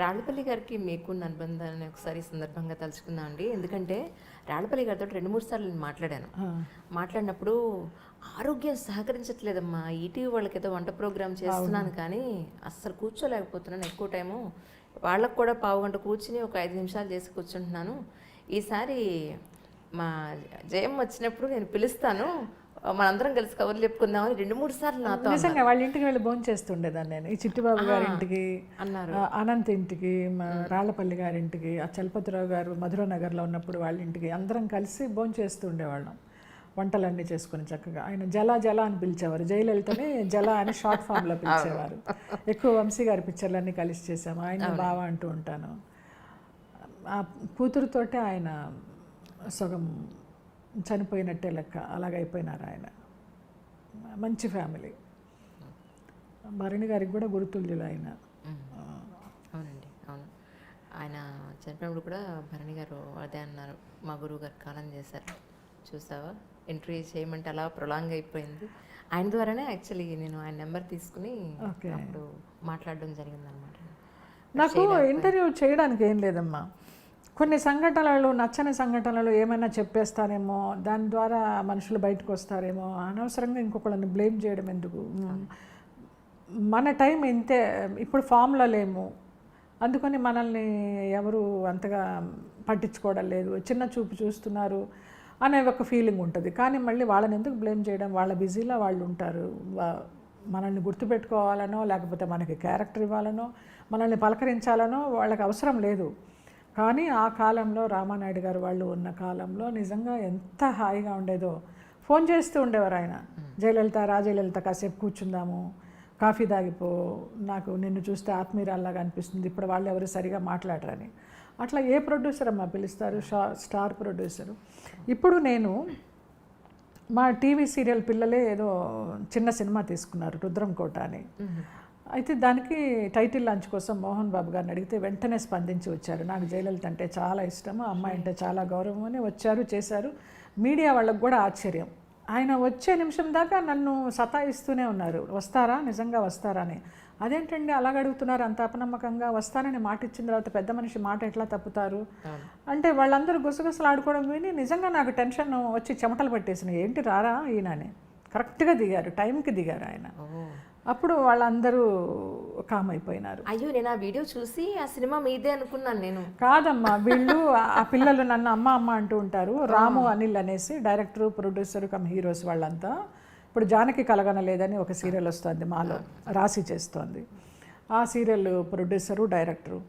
రాళ్ళపల్లి గారికి మీకున్న అనుబంధాన్ని ఒకసారి సందర్భంగా తలుచుకుందాం అండి. ఎందుకంటే రాళ్ళపల్లి గారితో రెండు మూడు సార్లు నేను మాట్లాడాను. మాట్లాడినప్పుడు ఆరోగ్యం సహకరించట్లేదమ్మా ఈటీవీ వాళ్ళకి ఏదో వంట ప్రోగ్రామ్ చేస్తున్నాను కానీ అస్సలు కూర్చోలేకపోతున్నాను. ఎక్కువ టైము వాళ్ళకు కూడా పావు గంట కూర్చుని ఒక ఐదు నిమిషాలు చేసి కూర్చుంటున్నాను. ఈసారి మా జయం వచ్చినప్పుడు నేను పిలుస్తాను. మనందరం కలిసి కవర్లు చెప్పుకుందామని రెండు మూడు సార్లు నాతో నిజంగా వాళ్ళ ఇంటికి వెళ్ళి భోజనం చేస్తుండేదాన్ని నేను. ఈ చిట్టిబాబు గారి ఇంటికి అన్నారు. అనంత్ ఇంటికి మా రాళ్ళపల్లి గారి ఇంటికి ఆ చలపతిరావు గారు మధుర నగర్లో ఉన్నప్పుడు వాళ్ళ ఇంటికి అందరం కలిసి భోజనం చేస్తూ ఉండేవాళ్ళం వంటలన్నీ చేసుకుని చక్కగా. ఆయన జల జల అని పిలిచేవారు. జయలలితని జల అని షార్ట్ ఫామ్లో పిలిచేవారు. ఎక్కువ వంశీ గారి పిక్చర్లన్నీ కలిసి చేసాము ఆయన బావ అంటూ ఉంటాను. ఆ కూతురుతోటే ఆయన సగం చనిపోయినట్టే లెక్క. అలాగైపోయినారు ఆయన. మంచి ఫ్యామిలీ. భరణి గారికి కూడా గురుతుల్యులు ఆయన. అవునండి అవును. ఆయన చనిపోయినప్పుడు కూడా భరణి గారు అదే అన్నారు. మా గురువు గారు కాలం చేశారు. చూసావా? ఎంట్రీ చేయమంటే అలా ప్రొలాంగ్ అయిపోయింది ఆయన ద్వారానే యాక్చువల్లీ నేను ఆయన నెంబర్ తీసుకుని. అప్పుడు మాట్లాడడం జరిగింది అనమాట నాకు ఇంటర్వ్యూ చేయడానికి ఏం లేదమ్మా. కొన్ని సంఘటనలు నచ్చని సంఘటనలు ఏమైనా చెప్పేస్తానేమో దాని ద్వారా మనుషులు బయటకు వస్తారేమో అనవసరంగా ఇంకొకళ్ళని బ్లేమ్ చేయడం ఎందుకు? మన టైం ఇంతే ఇప్పుడు ఫామ్లో లేము. అందుకని మనల్ని ఎవరు అంతగా పట్టించుకోవడం లేదు. చిన్న చూపు చూస్తున్నారు అనే ఒక ఫీలింగ్ ఉంటుంది. కానీ మళ్ళీ వాళ్ళని ఎందుకు బ్లేమ్ చేయడం? వాళ్ళ బిజీలో వాళ్ళు ఉంటారు. మనల్ని గుర్తుపెట్టుకోవాలనో లేకపోతే మనకి క్యారెక్టర్ ఇవ్వాలనో మనల్ని పలకరించాలనో వాళ్ళకి అవసరం లేదు. కానీ ఆ కాలంలో రామానాయుడు గారు వాళ్ళు ఉన్న కాలంలో నిజంగా ఎంత హాయిగా ఉండేదో. ఫోన్ చేస్తూ ఉండేవారు ఆయన. జయలలిత రాజయలలిత కాసేపు కూర్చుందాము కాఫీ తాగిపో నాకు నిన్ను చూస్తే ఆత్మీయురాల్లాగా అనిపిస్తుంది ఇప్పుడు వాళ్ళు ఎవరు సరిగా మాట్లాడరని. అట్లా ఏ ప్రొడ్యూసర్ అమ్మా పిలుస్తారు? షా స్టార్ ప్రొడ్యూసరు. ఇప్పుడు నేను మా టీవీ సీరియల్ పిల్లలే ఏదో చిన్న సినిమా తీసుకున్నారు రుద్రం కోట అని అయితే దానికి టైటిల్ లాంచ్ కోసం మోహన్ బాబు గారిని అడిగితే వెంటనే స్పందించి వచ్చారు. నాకు జయలలిత అంటే చాలా ఇష్టము అమ్మాయి అంటే చాలా గౌరవం అని వచ్చారు చేశారు. మీడియా వాళ్ళకు కూడా ఆశ్చర్యం. ఆయన వచ్చే నిమిషం దాకా నన్ను సతాయిస్తూనే ఉన్నారు. వస్తారా? నిజంగా వస్తారా అని అదేంటండి అలాగ అడుగుతున్నారు? అంత అపనమ్మకంగా వస్తానని మాట ఇచ్చిన తర్వాత పెద్ద మనిషి మాట ఎట్లా తప్పుతారు? అంటే వాళ్ళందరూ గుసగుసలు ఆడుకోవడం విని నిజంగా నాకు టెన్షన్ వచ్చి చెమటలు పట్టేసినాయి. ఏంటి రారా ఈయనని? కరెక్ట్గా దిగారు టైంకి దిగారు ఆయన. అప్పుడు వాళ్ళందరూ కామ్ అయిపోయినారు అయ్యో నేను ఆ వీడియో చూసి ఆ సినిమా మీదే అనుకున్నాను నేను. కాదమ్మా వీళ్ళు ఆ- పిల్లలు నన్ను అమ్మ అమ్మ అంటూ ఉంటారు. రాము అనిల్ అనేసి డైరెక్టర్ ప్రొడ్యూసర్ కమ్ హీరోస్ వాళ్ళంతా. ఇప్పుడు జానకి కలగనలేదని ఒక సీరియల్ వస్తుంది మాలో రాసి చేస్తోంది. ఆ సీరియల్ ప్రొడ్యూసరు డైరెక్టరు.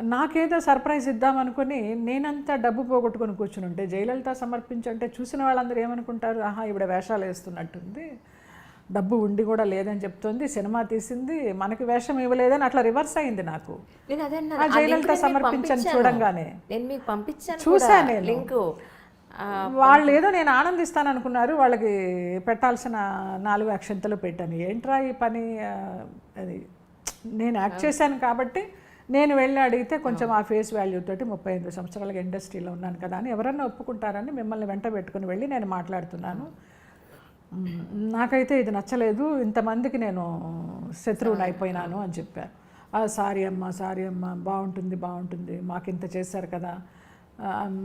నాకేదో సర్ప్రైజ్ ఇద్దామనుకుని నేనంతా డబ్బు పోగొట్టుకొని కూర్చుని ఉంటే జయలలిత సమర్పించంటే చూసిన వాళ్ళందరూ ఏమనుకుంటారు? ఆహా ఇవిడ వేషాలు వేస్తున్నట్టుంది. డబ్బు ఉండి కూడా లేదని చెప్తోంది సినిమా తీసింది మనకి వేషం ఇవ్వలేదని అట్లా రివర్స్ అయింది నాకు. నేను అదే జయలలిత సమర్పించని. చూడంగానే. నేను మీకు పంపించాను చూసా కూడా నేను. లింక్. ఆ, వాళ్ళు ఏదో నేను ఆనందిస్తాను అనుకున్నారు వాళ్ళకి పెట్టాల్సిన నాలుగు అక్షంతలు పెట్టాను. ఏంట్రా ఈ పని? అది నేను యాక్ట్ చేశాను కాబట్టి నేను వెళ్ళి అడిగితే కొంచెం ఆ ఫేస్ వాల్యూ తోటి ముప్పై ఐదు సంవత్సరాలుగా ఇండస్ట్రీలో ఉన్నాను కదా అని ఎవరన్నా ఒప్పుకుంటారని మిమ్మల్ని వెంట పెట్టుకుని వెళ్ళి నేను మాట్లాడుతున్నాను. నాకైతే ఇది నచ్చలేదు. ఇంతమందికి నేను శత్రువుని అయిపోయినాను అని చెప్పారు "ఆ, సారీ అమ్మ సారీ అమ్మ బాగుంటుంది బాగుంటుంది మాకు ఇంత చేశారు కదా.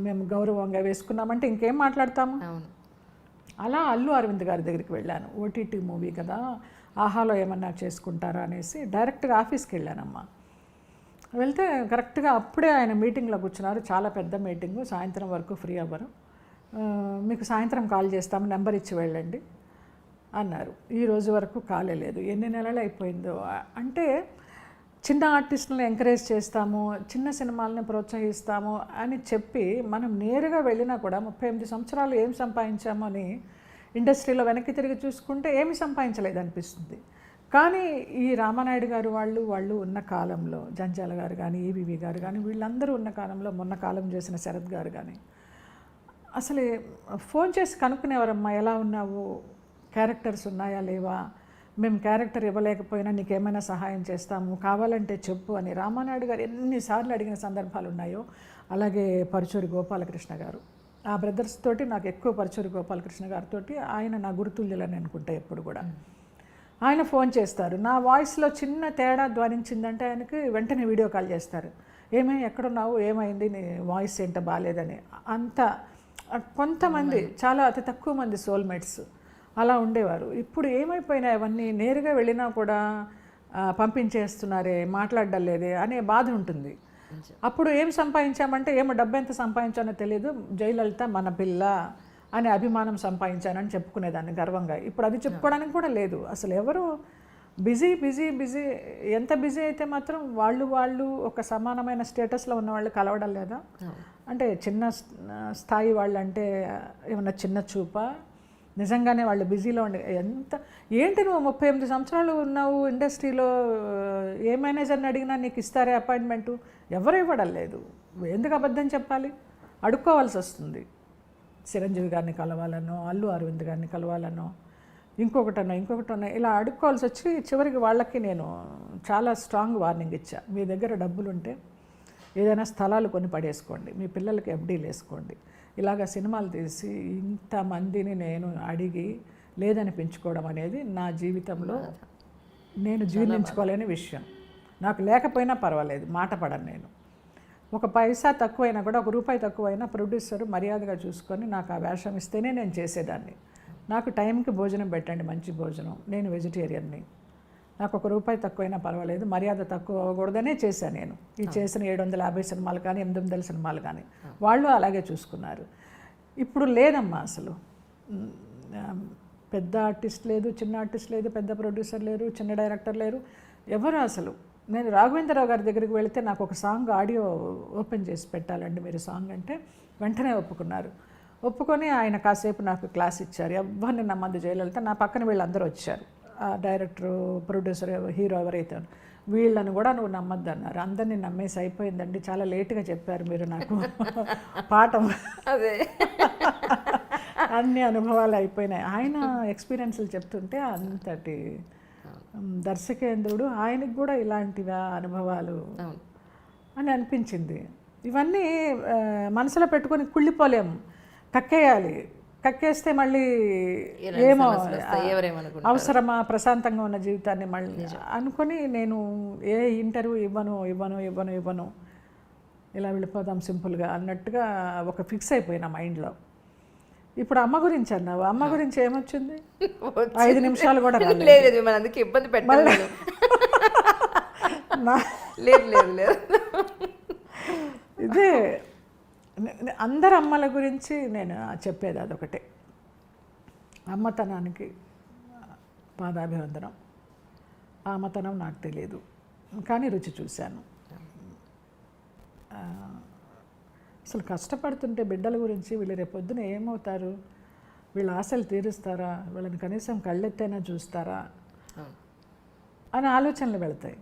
మేము గౌరవంగా వేసుకున్నామంటే ఇంకేం మాట్లాడతాము? అలా అల్లు అరవింద్ గారి దగ్గరికి వెళ్ళాను. ఓటీటీ మూవీ కదా ఆహాలో ఏమన్నా చేసుకుంటారా అనేసి డైరెక్ట్గా ఆఫీస్కి వెళ్ళానమ్మా. వెళ్తే కరెక్ట్గా అప్పుడే ఆయన మీటింగ్లో కూర్చున్నారు. చాలా పెద్ద మీటింగ్ సాయంత్రం వరకు ఫ్రీ అవ్వరు. మీకు సాయంత్రం కాల్ చేస్తాము నెంబర్ ఇచ్చి వెళ్ళండి అన్నారు. ఈ రోజు వరకు కాలే లేదు. ఎన్ని నెలలు అయిపోయిందో? అంటే చిన్న ఆర్టిస్టులను ఎంకరేజ్ చేస్తాము చిన్న సినిమాలని ప్రోత్సహిస్తాము అని చెప్పి మనం నేరుగా వెళ్ళినా కూడా ముప్పై ఎనిమిది సంవత్సరాలు ఏం సంపాదించామని ఇండస్ట్రీలో వెనక్కి తిరిగి చూసుకుంటే ఏమి సంపాదించలేదు అనిపిస్తుంది. కానీ ఈ రామానాయుడు గారు వాళ్ళు వాళ్ళు ఉన్న కాలంలో జంజాల గారు కానీ ఈవివి గారు కానీ వీళ్ళందరూ ఉన్న కాలంలో మొన్న కాలం చేసిన శరత్ గారు కానీ అసలు ఫోన్ చేసి కనుక్కునేవారమ్మా ఎలా ఉన్నావు? క్యారెక్టర్స్ ఉన్నాయా లేవా? మేము క్యారెక్టర్ ఇవ్వలేకపోయినా నీకేమైనా సహాయం చేస్తాము కావాలంటే చెప్పు అని రామానాయుడు గారు ఎన్నిసార్లు అడిగిన సందర్భాలు ఉన్నాయో అలాగే పరుచూరి గోపాలకృష్ణ గారు. ఆ బ్రదర్స్ తోటి నాకు ఎక్కువ పరుచూరి గోపాలకృష్ణ గారితో ఆయన నా గురుతుల్యులని అనుకుంటా ఎప్పుడు కూడా. ఆయన ఫోన్ చేస్తారు. నా వాయిస్లో చిన్న తేడా ధ్వనించిందంటే ఆయనకి వెంటనే వీడియో కాల్ చేస్తారు. ఏమై ఎక్కడున్నావు? ఏమైంది? నీ వాయిస్ ఏంటో బాగాలేదని అంత కొంతమంది చాలా అతి తక్కువ మంది సోల్మేట్స్ అలా ఉండేవారు. ఇప్పుడు ఏమైపోయినాయి? అవన్నీ నేరుగా వెళ్ళినా కూడా పంపించేస్తున్నారే మాట్లాడడం లేదే అనే బాధ ఉంటుంది. అప్పుడు ఏం సంపాదించామంటే ఏమో డబ్బు ఎంత సంపాదించానో తెలియదు జయలలిత మన పిల్ల అనే అభిమానం సంపాదించానని చెప్పుకునేదాన్ని గర్వంగా. ఇప్పుడు అది చెప్పుకోవడానికి కూడా లేదు. అసలు ఎవరు బిజీ బిజీ బిజీ ఎంత బిజీ అయితే మాత్రం వాళ్ళు వాళ్ళు ఒక సమానమైన స్టేటస్లో ఉన్న వాళ్ళు కలవడం లేదా? అంటే చిన్న స్థాయి వాళ్ళు అంటే ఏమన్నా చిన్న చూప? నిజంగానే వాళ్ళు బిజీలో ఉండే ఎంత ఏంటి నువ్వు ముప్పై ఎనిమిది సంవత్సరాలు ఉన్నావు ఇండస్ట్రీలో ఏ మేనేజర్ని అడిగినా నీకు ఇస్తారే అపాయింట్మెంటు? ఎవరు ఇవ్వడం లేదు. ఎందుకు అబద్ధం చెప్పాలి? అడుక్కోవాల్సి వస్తుంది. చిరంజీవి గారిని కలవాలనో అల్లు అరవింద్ గారిని కలవాలనో ఇంకొకటనో ఇంకొకటనో ఇలా అడుక్కోవాల్సి వచ్చి చివరికి వాళ్ళకి నేను చాలా స్ట్రాంగ్ వార్నింగ్ ఇచ్చా. మీ దగ్గర డబ్బులుంటే ఏదైనా స్థలాలు కొని పడేసుకోండి. మీ పిల్లలకి ఎఫ్డీలు వేసుకోండి. ఇలాగ సినిమాలు తీసి ఇంతమందిని నేను అడిగి లేదనిపించుకోవడం అనేది నా జీవితంలో నేను జీర్ణించుకోలేని విషయం. నాకు లేకపోయినా పర్వాలేదు మాట పడను నేను. ఒక పైసా తక్కువైనా కూడా ఒక రూపాయి తక్కువైనా ప్రొడ్యూసర్ మర్యాదగా చూసుకొని నాకు ఆ వేషం ఇస్తేనే నేను చేసేదాన్ని. నాకు టైంకి భోజనం పెట్టండి మంచి భోజనం. నేను వెజిటేరియన్ని. నాకు ఒక రూపాయి తక్కువైనా పర్వాలేదు మర్యాద తక్కువ అవ్వకూడదనే చేశాను నేను. ఈ చేసిన ఏడు వందల యాభై సినిమాలు కానీ ఎనిమిది వందల సినిమాలు కానీ వాళ్ళు అలాగే చూసుకున్నారు. ఇప్పుడు లేదమ్మా అసలు. పెద్ద ఆర్టిస్ట్ లేదు చిన్న ఆర్టిస్ట్ లేదు పెద్ద ప్రొడ్యూసర్ లేరు చిన్న డైరెక్టర్ లేరు. ఎవరు అసలు? నేను రాఘవేంద్రరావు గారి దగ్గరికి వెళితే నాకు ఒక సాంగ్ ఆడియో ఓపెన్ చేసి పెట్టాలండి మీరు సాంగ్ అంటే వెంటనే ఒప్పుకున్నారు. ఒప్పుకొని ఆయన కాసేపు నాకు క్లాస్ ఇచ్చారు. ఎవరిని నమ్మద్దు జయలలిత? నా పక్కన వీళ్ళందరూ వచ్చారు. డైరెక్టర్ ప్రొడ్యూసర్ హీరో ఎవరైతే వీళ్ళని కూడా నువ్వు నమ్మద్దు అన్నారు అందరినీ నమ్మేసి అయిపోయిందండి. చాలా లేట్గా చెప్పారు మీరు నాకు. పాఠం అదే. అన్ని అనుభవాలు అయిపోయినాయి. ఆయన ఎక్స్పీరియన్స్లు చెప్తుంటే అంతటి దర్శకేంద్రుడు ఆయనకు కూడా ఇలాంటివా అనుభవాలు అని అనిపించింది. ఇవన్నీ మనసులో పెట్టుకొని కుళ్ళిపోలేము కక్కేయాలి. కక్కేస్తే మళ్ళీ ఏమో? అవసరమా ప్రశాంతంగా ఉన్న జీవితాన్ని మళ్ళీ అనుకొని నేను ఏ ఇంటర్వ్యూ ఇవ్వను ఇవ్వను ఇవ్వను ఇవ్వను ఇలా వెళ్ళిపోదాం సింపుల్గా అన్నట్టుగా ఒక ఫిక్స్ అయిపోయినా మైండ్లో. ఇప్పుడు అమ్మ గురించి అన్నావు. అమ్మ గురించి ఏమొచ్చింది? ఐదు నిమిషాలు కూడా. లేదు మన అందుకే ఇబ్బంది పెట్టాలి లేదు లేదు లేదు. ఇదే అందరు అమ్మల గురించి నేను చెప్పేది అదొకటే. అమ్మతనానికి పాదాభివందనం. అమ్మతనం నాకు తెలియదు కానీ రుచి చూశాను. అసలు కష్టపడుతుంటే బిడ్డల గురించి వీళ్ళు రేపొద్దున ఏమవుతారు? వీళ్ళ ఆశలు తీరుస్తారా? వీళ్ళని కనీసం కళ్ళెత్తైనా చూస్తారా? అని ఆలోచనలు వెళతాయి.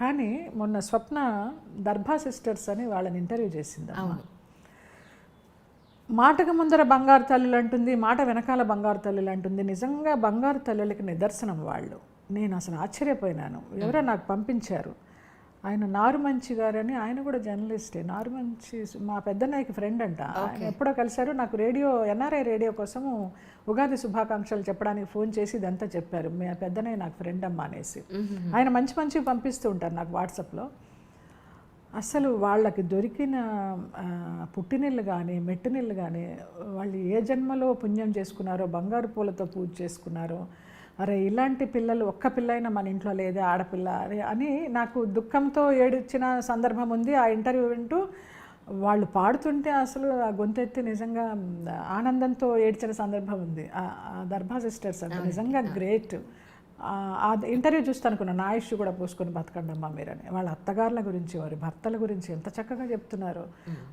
కానీ మొన్న స్వప్న దర్భా సిస్టర్స్ అని వాళ్ళని ఇంటర్వ్యూ చేసింది అమ్మ. మాటకు ముందర బంగారు తల్లులు అంటుంది మాట వెనకాల బంగారు తల్లులు అంటుంది. నిజంగా బంగారు తల్లులకి నిదర్శనం వాళ్ళు. నేను అసలు ఆశ్చర్యపోయినాను. ఎవరో నాకు పంపించారు. ఆయన నారుమంచి గారని ఆయన కూడా జర్నలిస్టే. నారుమంచి మా పెద్దన్నయ్యకి ఫ్రెండ్ అంట. ఆయన ఎప్పుడో కలిశారు. నాకు రేడియో ఎన్ఆర్ఐ రేడియో కోసము ఉగాది శుభాకాంక్షలు చెప్పడానికి ఫోన్ చేసి ఇదంతా చెప్పారు. మీ పెద్దన్నయ్య నాకు ఫ్రెండ్ అమ్మ అనేసి. ఆయన మంచి మంచివి పంపిస్తూ ఉంటారు నాకు వాట్సాప్లో. అసలు వాళ్ళకి దొరికిన ఆ, పుట్టినిల్లు కానీ మెట్టినిల్లు కానీ వాళ్ళు ఏ జన్మలో పుణ్యం చేసుకున్నారో బంగారు పూలతో పూజ చేసుకున్నారో అరే ఇలాంటి పిల్లలు ఒక్క పిల్ల అయినా మన ఇంట్లో లేదే ఆడపిల్ల అరే అని నాకు దుఃఖంతో ఏడిచిన సందర్భం ఉంది. ఆ ఇంటర్వ్యూ వింటూ వాళ్ళు పాడుతుంటే అసలు ఆ గొంతెత్తి నిజంగా ఆనందంతో ఏడ్చిన సందర్భం ఉంది. ఆ దర్భా సిస్టర్స్ అంటే. నిజంగా గ్రేట్. ఆ ఇంటర్వ్యూ చూస్తే అనుకున్నాను నా ఆయుష్ కూడా పోసుకొని బతకండి అమ్మా మీరని. వాళ్ళ అత్తగారుల గురించి వారి భర్తల గురించి ఎంత చక్కగా చెప్తున్నారు.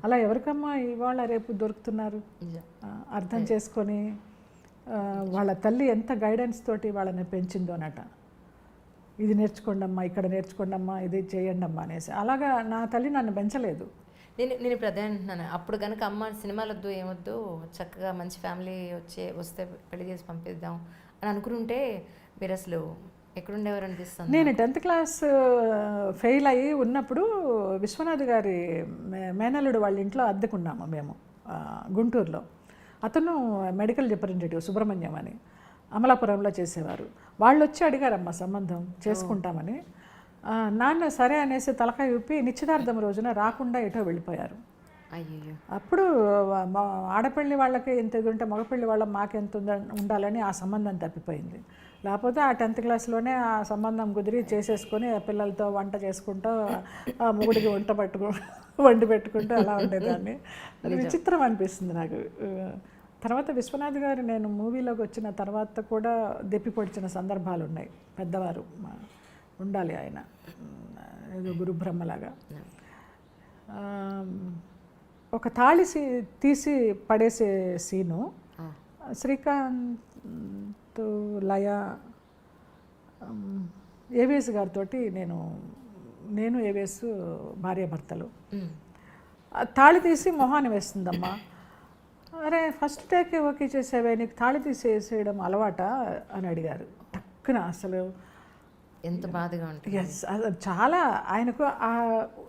అలా ఎవరికమ్మా ఇవాళ రేపు దొరుకుతున్నారు? అర్థం చేసుకొని వాళ్ళ తల్లి ఎంత గైడెన్స్ తోటి వాళ్ళని పెంచిందోనట. ఇది నేర్చుకోండి అమ్మా ఇక్కడ నేర్చుకోండి అమ్మా ఇది చేయండి అమ్మా అనేసి. అలాగా నా తల్లి నన్ను పెంచలేదు. నేను నేను ఇప్పుడు అదే అంటున్నాను. అప్పుడు కనుక అమ్మ సినిమాలు వద్దు ఏమొద్దు చక్కగా మంచి ఫ్యామిలీ వచ్చే వస్తే పెళ్ళి చేసి పంపిద్దాం అని అనుకుంటే మీరు అసలు ఎక్కడుండేవారు అనిపిస్తుంది? నేను టెన్త్ క్లాస్ ఫెయిల్ అయ్యి ఉన్నప్పుడు విశ్వనాథ్ గారి మే- మేనల్లుడు వాళ్ళ ఇంట్లో అద్దెకున్నాము మేము గుంటూరులో. అతను మెడికల్ రిప్రజెంటేటివ్ సుబ్రహ్మణ్యం అని అమలాపురంలో చేసేవారు. వాళ్ళు వచ్చి అడిగారమ్మా సంబంధం చేసుకుంటామని. నాన్న సరే అనేసి తలకాయ ఊపి నిశ్చితార్థం రోజున రాకుండా ఎటో వెళ్ళిపోయారు. అయ్యో అప్పుడు మా ఆడపల్లి వాళ్ళకి ఎంత ఇది ఉంటే మగపల్లి వాళ్ళ మాకెంత ఉంద- ఉండాలని ఆ సంబంధం తప్పిపోయింది. లేకపోతే ఆ టెన్త్ క్లాస్లోనే ఆ సంబంధం కుదిరి చేసేసుకొని ఆ పిల్లలతో వంట చేసుకుంటూ ఆ మొగుడికి వంట పట్టుకు వండి పెట్టుకుంటూ అలా ఉండేదాన్ని. అది విచిత్రం అనిపిస్తుంది నాకు. తర్వాత విశ్వనాథ్ గారు నేను మూవీలోకి వచ్చిన తర్వాత కూడా దెప్పి పొడిచిన సందర్భాలు ఉన్నాయి పెద్దవారు ఉండాలి ఆయన. ఏదో గురు బ్రహ్మలాగా ఆమ్, ఒక తాళి సీ- తీసి పడేసే సీను. శ్రీకాంత్ లయ ఏవిఎస్ గారితో నేను నేను ఏవిఎస్ భార్యాభర్తలు. తాళి తీసి మొహాన్ని వేస్తుందమ్మా. అరే ఫస్ట్ టేక్ ఓకే చేసేవే నీకు తాళి తీసి వేసేయడం అలవాట? అని అడిగారు. టక్కున అసలు ఎంత బాధగా ఉంటుంది. ఎస్ అది చాలా ఆయనకు ఆ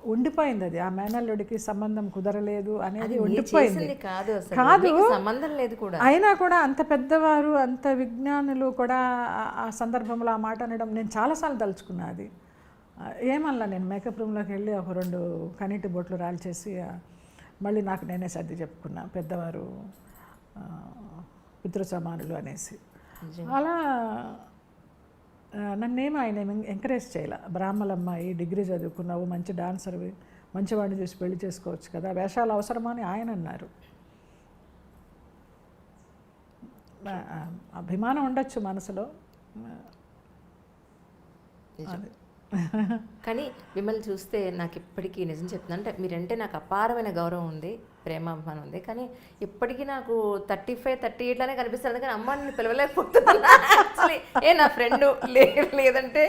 ఉండిపోయింది అది. ఆ మేనల్లుడికి సంబంధం కుదరలేదు అనేది ఉండిపోయింది. కాదు కాదు. సంబంధం లేదు కూడా. అయినా కూడా అంత పెద్దవారు అంత విజ్ఞానులు కూడా ఆ- సందర్భంలో ఆ మాట అనడం నేను చాలాసార్లు తలుచుకున్నా అది. ఏమల్లా నేను మేకప్ రూమ్లోకి వెళ్ళి ఒక రెండు కనీటి బొట్లు రాల్చేసి మళ్ళీ నాకు నేనే సర్ది చెప్పుకున్నా పెద్దవారు ఆ, పితృ సమానులు అనేసి. అలా నన్నేం ఆయన ఎంకరేజ్ చేయాల? బ్రాహ్మలమ్మాయి డిగ్రీ చదువుకున్నావు మంచి డాన్సర్వి మంచివాడిని చూసి పెళ్ళి చేసుకోవచ్చు కదా? వేషాలు అవసరమా అని ఆయన అన్నారు. అభిమానం ఉండొచ్చు మనసులో. కానీ మిమ్మల్ని చూస్తే నాకు ఇప్పటికీ నిజం చెప్తున్నాను అంటే మీరంటే నాకు అపారమైన గౌరవం ఉంది. ప్రేమ అభిమానం ఉంది. కానీ ఇప్పటికీ నాకు థర్టీ ఫైవ్ థర్టీ ఎయిట్లానే కనిపిస్తుంది. కానీ అమ్మ నేను పిలవలేకపోతున్నాను యాక్చువల్లీ ఏ నా ఫ్రెండ్ లేదంటే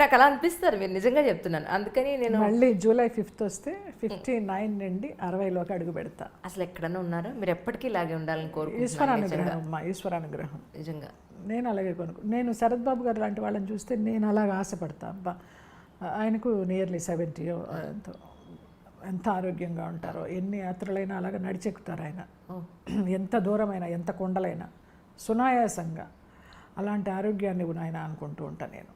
నాకు అలా అనిపిస్తారు. మీరు నిజంగా చెప్తున్నాను. అందుకని నేను మళ్ళీ జూలై ఫిఫ్త్ వస్తే ఫిఫ్టీ నైన్ నుండి అరవైలోకి అడుగు పెడతా. అసలు ఎక్కడన్నా ఉన్నారా? మీరు ఎప్పటికీ ఇలాగే ఉండాలని కోరుకుంటున్నాను. ఈశ్వరానుగ్రహం అమ్మా ఈశ్వరానుగ్రహం. నిజంగా. నేను అలాగే కొనుక్కు నేను శరత్ బాబు గారు లాంటి వాళ్ళని చూస్తే నేను అలాగ ఆశపడతా. అబ్బా ఆయనకు నియర్లీ సెవెంటీ ఎంతో. ఎంత ఆరోగ్యంగా ఉంటారో ఎన్ని యాత్రలైనా అలాగ నడిచెక్కుతారు ఆయన. ఎంత దూరమైనా ఎంత కొండలైనా సునాయాసంగా అలాంటి ఆరోగ్యాన్ని ఇవ్వు నాయన అనుకుంటూ ఉంటాను నేను.